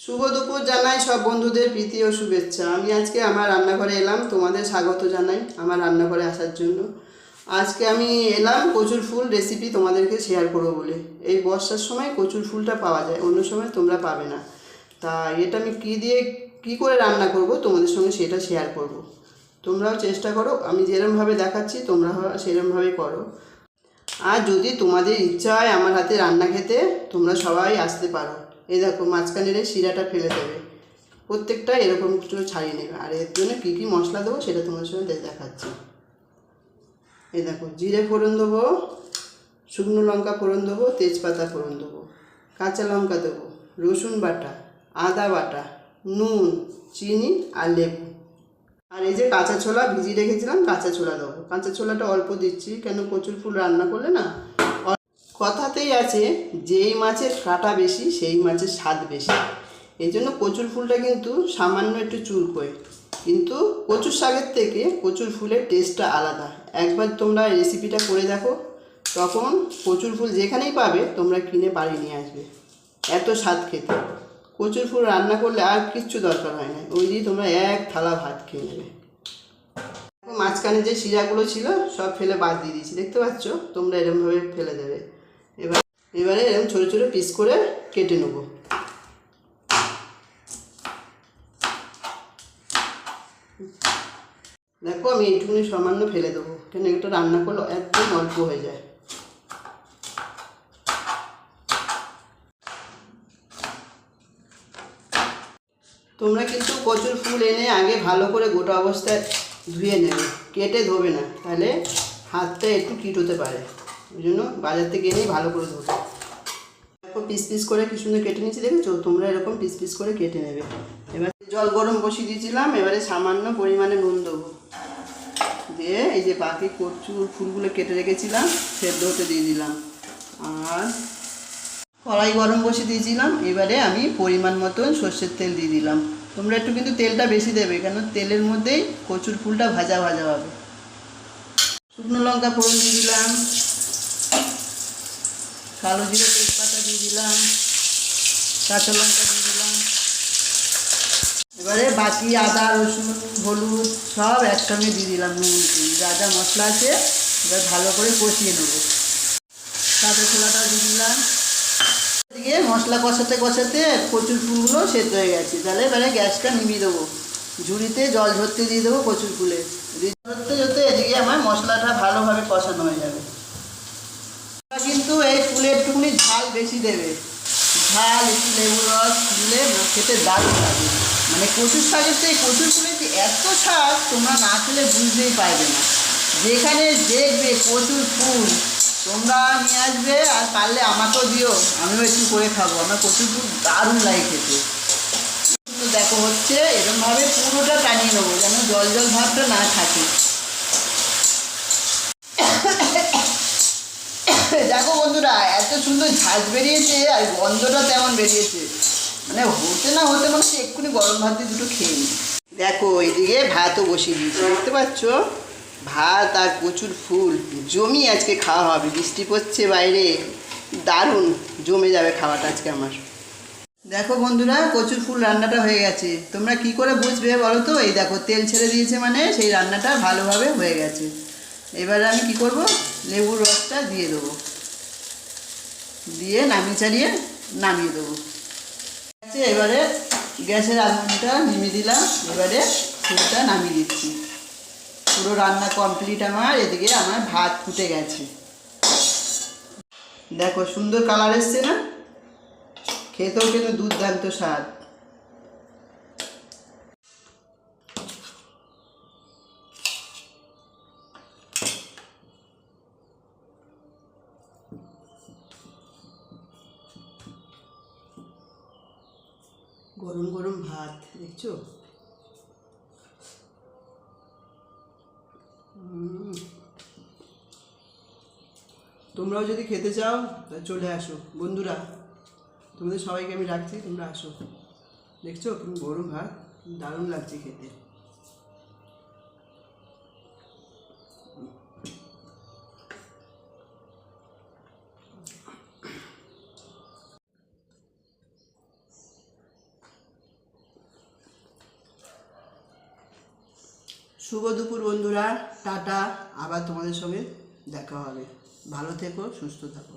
শুভ দুপুর জানাই সব বন্ধুদের প্রীতি ও শুভেচ্ছা। আমি আজকে আমার রান্নাঘরে এলাম, তোমাদের স্বাগত জানাই আমার রান্নাঘরে আসার জন্য। আজকে আমি এলাম কচুর ফুল রেসিপি তোমাদেরকে শেয়ার করব বলে। এই বর্ষার সময় কচুর ফুলটা পাওয়া যায়, অন্য সময় তোমরা পাবে না। তা এটা আমি কী দিয়ে, কী করে রান্না করব তোমাদের সঙ্গে সেটা শেয়ার করব। তোমরাও চেষ্টা করো, আমি যেরমভাবে দেখাচ্ছি তোমরা সেরমভাবেই করো। আর যদি তোমাদের ইচ্ছা হয় আমার হাতে রান্না খেতে, তোমরা সবাই আসতে পারো। এই দেখো, মাঝখানের এই শিরাটা ফেলে দেবে। প্রত্যেকটা এরকম একটু ছাড়িয়ে নেবে। আর এর জন্য কী কী মশলা দেবো সেটা তোমার সঙ্গে দেখাচ্ছি। এই দেখো, জিরে ফোড়ন দেবো, শুকনো লঙ্কা ফোড়ন দেবো, তেজপাতা ফোড়ন দেবো, কাঁচা লঙ্কা দেবো, রসুন বাটা, আদা বাটা, নুন, চিনি আর লেবু। আর এই যে কাঁচা ছোলা ভিজিয়ে রেখেছিলাম, কাঁচা ছোলা দেবো। কাঁচা ছোলাটা অল্প দিচ্ছি, কেন কচুর ফুল রান্না করলে না কথাতেই আছে, যেই মাছের কাটা বেশি, সেই মাছের স্বাদ বেশি। এই জন্য কচুর ফুলটা কিন্তু সামান্য একটু চুলকোয়। কিন্তু কচুর শাকের থেকে কচুর ফুলের টেস্টটা আলাদা। একবার তোমরা রেসিপিটা করে দেখো, তখন কচুর ফুল যেখানেই পাবে, তোমরা কিনে বাড়ি নিয়ে আসবে। এত স্বাদ খেতে। কচুর ফুল রান্না করলে আর কিচ্ছু দরকার হয় না। ওই দিয়ে তোমরা এক থালা ভাত খেয়ে নেবে। মাঝখানে যে শিরাগুলো ছিল, সব ফেলে বাদ দিয়ে দিয়েছি। দেখতে পাচ্ছ? তোমরা এরমভাবে ফেলে দেবে। এবার এরকম ছোটো ছোটো পিস করে কেটে নেব। দেখো আমি এইটুকুনি সামান্য ফেলে দেবো, কেন এটা রান্না করলে একদম অল্প হয়ে যায়। তোমরা কিন্তু কচুর ফুল এনে আগে ভালো করে গোটা অবস্থায় ধুয়ে নেবে, কেটে ধোবে না, তাহলে হাতটা একটু কিট হতে পারে। ওই জন্য বাজার থেকে এনেই ভালো করে ধোবে দেখো পিস পিস করে কি সুন্দর কেটে নিয়েছি দেখেছ? তোমরা এরকম পিস পিস করে কেটে নেবে। এবার জল গরম বসিয়ে দিয়েছিলাম, এবারে সামান্য পরিমাণে নুন দেবো। দিয়ে এই যে বাকি কচুর ফুলগুলো কেটে রেখেছিলাম, সেদ্ধ হতে দিয়ে দিলাম। আর কড়াই গরম বসে দিয়েছিলাম, এবারে আমি পরিমাণ মতন সর্ষের তেল দিয়ে দিলাম। তোমরা একটু কিন্তু তেলটা বেশি দেবে কেন তেলের মধ্যেই কচুর ফুলটা ভাজা ভাজা হবে। শুকনো লঙ্কা ফোড়ন দিয়ে দিলাম। কালো জিরে তেজপাতা দিয়ে দিলাম, কাঁচা লঙ্কা দিয়ে দিলাম। এবারে বাকি আদা, রসুন, হলুদ সব একসঙ্গে দিয়ে দিলাম নুন। যা যা মশলা আছে এবার ভালো করে কষিয়ে নেব। কাঁচা ছোলাটাও দিয়ে দিলাম। এদিকে মশলা কষাতে কষাতে কচুর ফুলগুলো সেদ্ধ হয়ে গেছে। তাহলে এবারে গ্যাসটা নিভিয়ে দেবো। ঝুড়িতে জল ঝরতে দিয়ে দেবো কচুর ফুলে। দিয়ে ঝরতে ঝরতে এদিকে আমার মশলাটা ভালোভাবে কষানো হয়ে যাবে তোমরা কিন্তু এই ফুলে একটুখানি ঝাল বেশি দেবে। ঝাল একটু লেবু রস দিলে খেতে দারুণ লাগে। মানে কচুর শাকের থেকে কচুর ফুলের এত স্বাদ তোমরা না খেলে বুঝতেই পারবে না। যেখানে দেখবে কচুর ফুল, তোমরা নিয়ে আসবে আর পারলে আমাকেও দিও, আমিও একটু করে খাব। আমার কচুর ফুল দারুণ লাগে খেতে। দেখো হচ্ছে এরকমভাবে পুরোটা টানিয়ে নেব, যেন জল জল ভাবটা না থাকে। দেখো বন্ধুরা, এত সুন্দর ঝাঁজ বেরিয়েছে আর গন্ধটা তেমন বেরিয়েছে। মানে হতে না হতে মনে হচ্ছে এক্ষুনি গরম ভাত দিয়ে দুটো খেয়ে নিই। দেখো, এদিকে ভাতও বসিয়ে দিয়েছি, দেখতে পাচ্ছ? ভাত আর প্রচুর ফুল। জমি আজকে খাওয়া হবে, বৃষ্টি পড়ছে বাইরে। দারুণ জমে যাবে খাওয়াটা আজকে আমার। দেখো বন্ধুরা কচুর ফুল রান্নাটা হয়ে গেছে। তোমরা কি করে বুঝবে বলো তো? এই দেখো, তেল ছেড়ে দিয়েছে মানে সেই রান্নাটা ভালোভাবে হয়ে গেছে। এবারে আমি কি করব? লেবুর রসটা দিয়ে দেবো। দিয়ে নামিয়ে চালিয়ে নামিয়ে দেবো। এবারে গ্যাসের আগুনটা নেমে দিলাম, এবারে ফুলটা নামিয়ে দিচ্ছি। পুরো রান্না কমপ্লিট আমার, এদিকে আমার ভাত ফুটে গেছে। দেখো, সুন্দর কালার এসছে না? খেতেও কিন্তু দুর্দান্ত স্বাদ। গরম গরম ভাত, দেখছ? তোমরাও যদি খেতে চাও তাহলে চলে আসো। বন্ধুরা, তোমাদের সবাইকে আমি রাখছি, তোমরা আসো। দেখছ গরম ভাত, দারুণ লাগছে খেতে। শুভ দুপুর বন্ধুরা টাটা। আবার তোমাদের সঙ্গে দেখা হবে। ভালো থেকো সুস্থ থাকো।